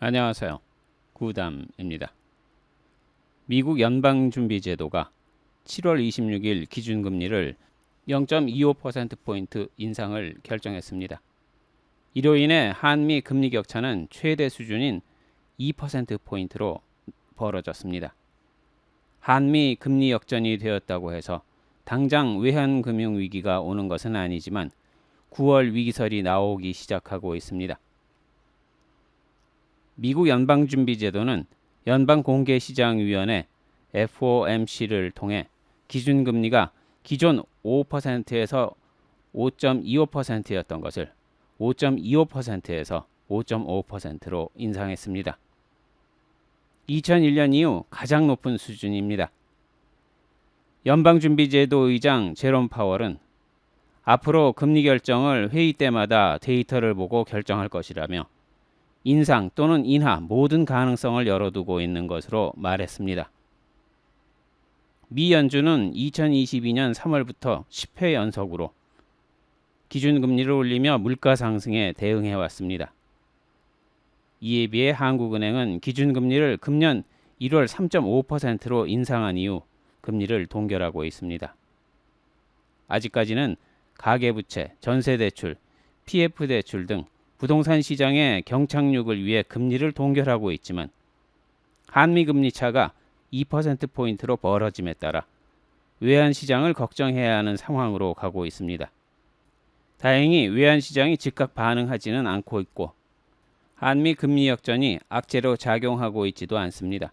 안녕하세요. 구담입니다. 미국 연방준비제도가 7월 26일 기준금리를 0.25%포인트 인상을 결정했습니다. 이로 인해 한미 금리 격차는 최대 수준인 2%포인트로 벌어졌습니다. 한미 금리 역전이 되었다고 해서 당장 외환금융 위기가 오는 것은 아니지만 9월 위기설이 나오기 시작하고 있습니다. 미국 연방준비제도는 연방공개시장위원회 FOMC를 통해 기준금리가 기존 5%에서 5.25%였던 것을 5.25%에서 5.5%로 인상했습니다. 2001년 이후 가장 높은 수준입니다. 연방준비제도 의장 제롬 파월은 앞으로 금리 결정을 회의 때마다 데이터를 보고 결정할 것이라며 인상 또는 인하 모든 가능성을 열어두고 있는 것으로 말했습니다. 미 연준은 2022년 3월부터 10회 연속으로 기준금리를 올리며 물가 상승에 대응해 왔습니다. 이에 비해 한국은행은 기준금리를 금년 1월 3.5%로 인상한 이후 금리를 동결하고 있습니다. 아직까지는 가계부채, 전세대출, PF대출 등 부동산 시장의 경착륙을 위해 금리를 동결하고 있지만 한미 금리 차가 2%포인트로 벌어짐에 따라 외환 시장을 걱정해야 하는 상황으로 가고 있습니다. 다행히 외환 시장이 즉각 반응하지는 않고 있고 한미 금리 역전이 악재로 작용하고 있지도 않습니다.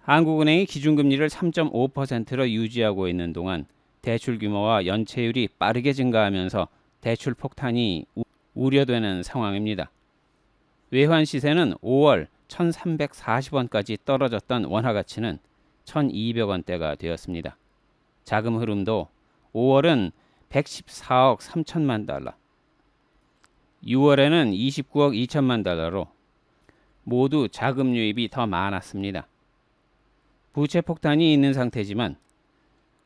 한국은행이 기준금리를 3.5%로 유지하고 있는 동안 대출 규모와 연체율이 빠르게 증가하면서 대출 폭탄이 우려되는 상황입니다. 외환 시세는 5월 1,340원까지 떨어졌던 원화 가치는 1,200원대가 되었습니다. 자금 흐름도 5월은 114억 3천만 달러, 6월에는 29억 2천만 달러로 모두 자금 유입이 더 많았습니다. 부채 폭탄이 있는 상태지만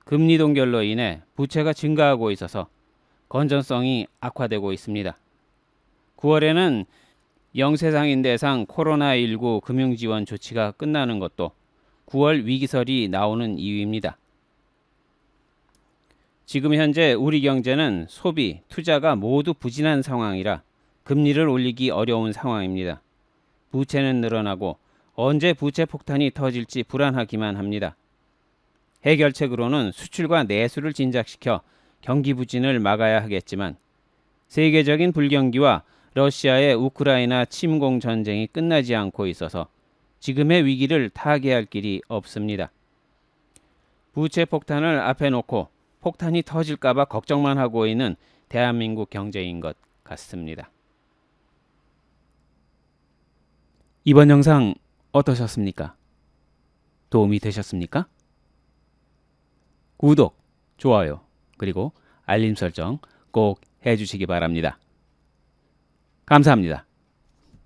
금리 동결로 인해 부채가 증가하고 있어서 건전성이 악화되고 있습니다. 9월에는 영세상인 대상 코로나19 금융지원 조치가 끝나는 것도 9월 위기설이 나오는 이유입니다. 지금 현재 우리 경제는 소비, 투자가 모두 부진한 상황이라 금리를 올리기 어려운 상황입니다. 부채는 늘어나고 언제 부채 폭탄이 터질지 불안하기만 합니다. 해결책으로는 수출과 내수를 진작시켜 경기 부진을 막아야 하겠지만 세계적인 불경기와 러시아의 우크라이나 침공 전쟁이 끝나지 않고 있어서 지금의 위기를 타개할 길이 없습니다. 부채 폭탄을 앞에 놓고 폭탄이 터질까봐 걱정만 하고 있는 대한민국 경제인 것 같습니다. 이번 영상 어떠셨습니까? 도움이 되셨습니까? 구독, 좋아요, 그리고 알림 설정 꼭 해주시기 바랍니다. 감사합니다.